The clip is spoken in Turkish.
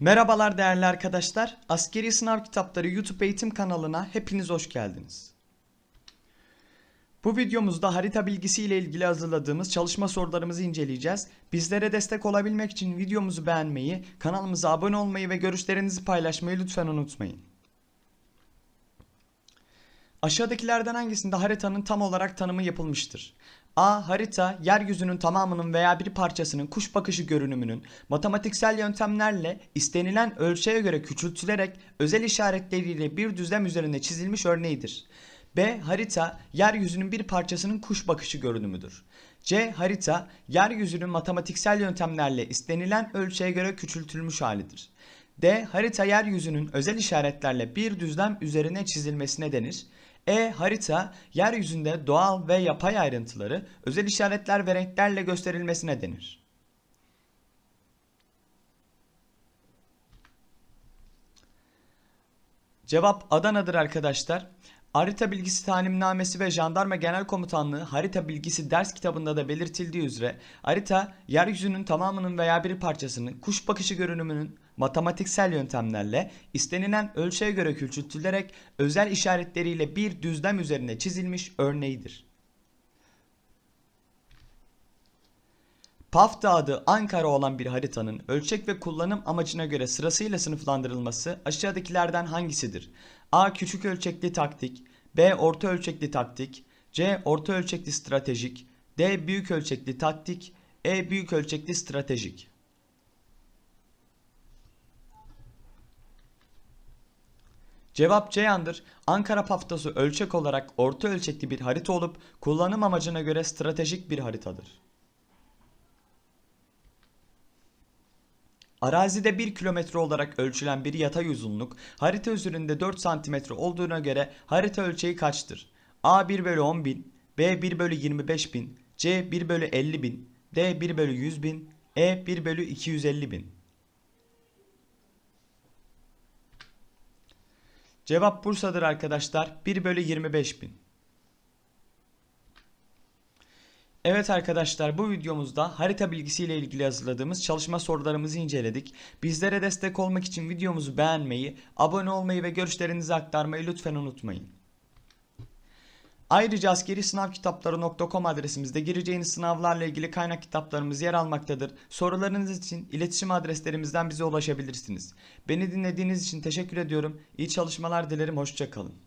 Merhabalar değerli arkadaşlar. Askeri Sınav Kitapları YouTube eğitim kanalına hepiniz hoş geldiniz. Bu videomuzda harita bilgisi ile ilgili hazırladığımız çalışma sorularımızı inceleyeceğiz. Bizlere destek olabilmek için videomuzu beğenmeyi, kanalımıza abone olmayı ve görüşlerinizi paylaşmayı lütfen unutmayın. Aşağıdakilerden hangisinde haritanın tam olarak tanımı yapılmıştır? A. Harita, yeryüzünün tamamının veya bir parçasının kuş bakışı görünümünün matematiksel yöntemlerle istenilen ölçüye göre küçültülerek özel işaretleriyle bir düzlem üzerinde çizilmiş örneğidir. B. Harita, yeryüzünün bir parçasının kuş bakışı görünümüdür. C. Harita, yeryüzünün matematiksel yöntemlerle istenilen ölçüye göre küçültülmüş halidir. D. Harita yeryüzünün özel işaretlerle bir düzlem üzerine çizilmesine denir. E. Harita yeryüzünde doğal ve yapay ayrıntıları özel işaretler ve renklerle gösterilmesine denir. Cevap Adana'dır arkadaşlar. Harita bilgisi talimnamesi ve jandarma genel komutanlığı harita bilgisi ders kitabında da belirtildiği üzere harita yeryüzünün tamamının veya bir parçasının kuş bakışı görünümünün matematiksel yöntemlerle istenilen ölçüye göre küçültülerek özel işaretleriyle bir düzlem üzerine çizilmiş örneğidir. Pafta adı Ankara olan bir haritanın ölçek ve kullanım amacına göre sırasıyla sınıflandırılması aşağıdakilerden hangisidir? A. Küçük ölçekli taktik B. Orta ölçekli taktik C. Orta ölçekli stratejik D. Büyük ölçekli taktik E. Büyük ölçekli stratejik Cevap Ceyhan'dır. Ankara paftası ölçek olarak orta ölçekli bir harita olup kullanım amacına göre stratejik bir haritadır. Arazide 1 kilometre olarak ölçülen bir yatay uzunluk harita üzerinde 4 santimetre olduğuna göre harita ölçeği kaçtır? A 1 bölü 10 bin, B 1 bölü 25 bin, C 1 bölü 50 bin, D 1 bölü 100 bin, E 1 bölü 250 bin. Cevap Bursa'dır arkadaşlar 1 bölü 25 bin. Evet arkadaşlar bu videomuzda harita bilgisiyle ilgili hazırladığımız çalışma sorularımızı inceledik. Bizlere destek olmak için videomuzu beğenmeyi, abone olmayı ve görüşlerinizi aktarmayı lütfen unutmayın. Ayrıca askeri sınav kitapları.com adresimizde gireceğiniz sınavlarla ilgili kaynak kitaplarımız yer almaktadır. Sorularınız için iletişim adreslerimizden bize ulaşabilirsiniz. Beni dinlediğiniz için teşekkür ediyorum. İyi çalışmalar dilerim. Hoşçakalın.